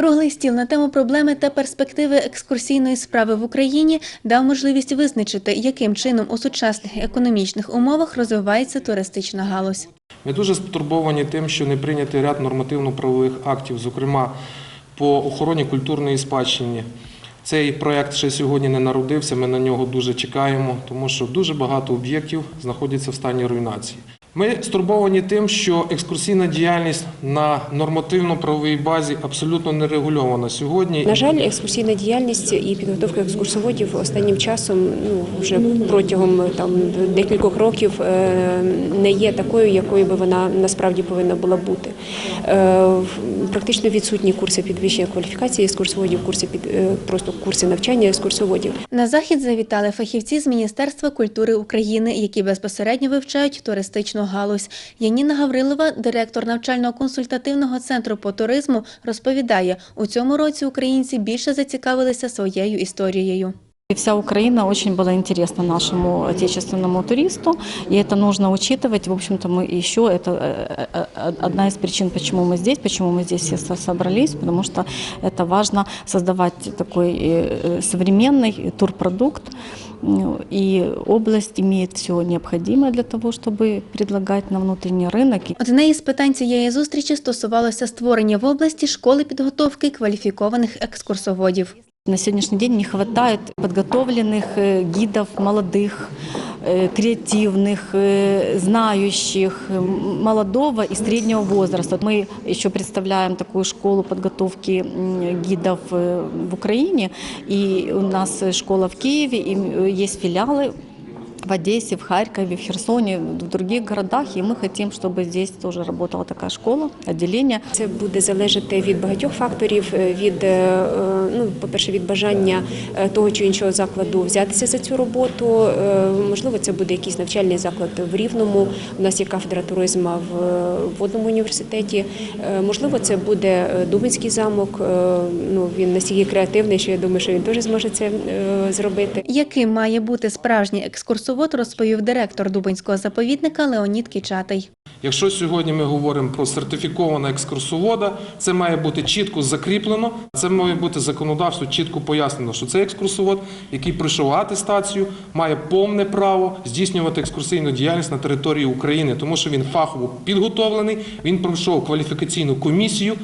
Круглий стіл на тему проблеми та перспективи екскурсійної справи в Україні дав можливість визначити, яким чином у сучасних економічних умовах розвивається туристична галузь. Ми дуже стурбовані тим, що не прийнятий ряд нормативно-правових актів, зокрема по охороні культурної спадщини. Цей проект ще сьогодні не народився, ми на нього дуже чекаємо, тому що дуже багато об'єктів знаходяться в стані руйнації. Ми стурбовані тим, що екскурсійна діяльність на нормативно-правовій базі абсолютно не регульована сьогодні. На жаль, екскурсійна діяльність і підготовка екскурсоводів останнім часом, ну вже протягом там декількох років, е, не є такою, якою би вона насправді повинна була бути. Е, Практично відсутні курси підвищення кваліфікації екскурсоводів, курси під е, просто курси навчання екскурсоводів. На захід завітали фахівці з Міністерства культури України, які безпосередньо вивчають туристичну галузь. Яніна Гаврилова, директор навчально-консультативного центру по туризму, розповідає, у цьому році українці більше зацікавилися своєю історією. И вся Украина очень была интересна нашему отечественному туристу, и это нужно учитывать. В общем-то, мы еще, это э, э, одна из причин, почему мы здесь, почему мы здесь все со- собрались, потому что это важно создавать такой э, современный турпродукт, Ну, и область имеет все необходимое для того, чтобы предлагать на внутренний рынок. Одне із питань цієї зустрічі стосувалося створення в області школи підготовки кваліфікованих екскурсоводів. На сегодняшний день не хватает подготовленных э, гидов молодых, э, креативных, э, знающих, э, молодого и среднего возраста. Мы еще представляем такую школу подготовки м, гидов э, в Украине, и у нас э, школа в Киеве, и э, есть филиалы в Одессе, в Харькове, в Херсоне, в других городах, и мы хотим, чтобы здесь тоже работала такая школа, отделение. Це буде залежати від багатьох факторів, е, від е, е, ну, по-перше, від бажання того чи іншого закладу взятися за цю роботу. Можливо, це буде якийсь навчальний заклад в Рівному. У нас є кафедра туризму в водному університеті. Можливо, це буде Дубинський замок. Ну він настільки креативний, що я думаю, що він теж зможе це зробити. Яким має бути справжній екскурсовод, розповів директор Дубинського заповідника Леонід Кічатий. Якщо сьогодні ми говоримо про сертифікованого екскурсовода, це має бути чітко закріплено. Це має бути законодавство чітко пояснено, що цей екскурсовод, який пройшов атестацію, має повне право здійснювати екскурсійну діяльність на території України, тому що він фахово підготовлений, він пройшов кваліфікаційну комісію,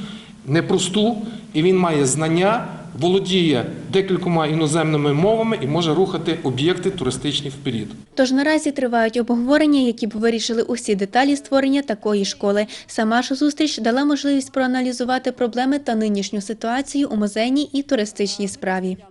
непросту, і він має знання. Володіє декількома іноземними мовами і може рухати об'єкти туристичні вперед. Тож наразі тривають обговорення, які б вирішили усі деталі створення такої школи. Сама ж зустріч дала можливість проаналізувати проблеми та нинішню ситуацію у музейній і туристичній справі.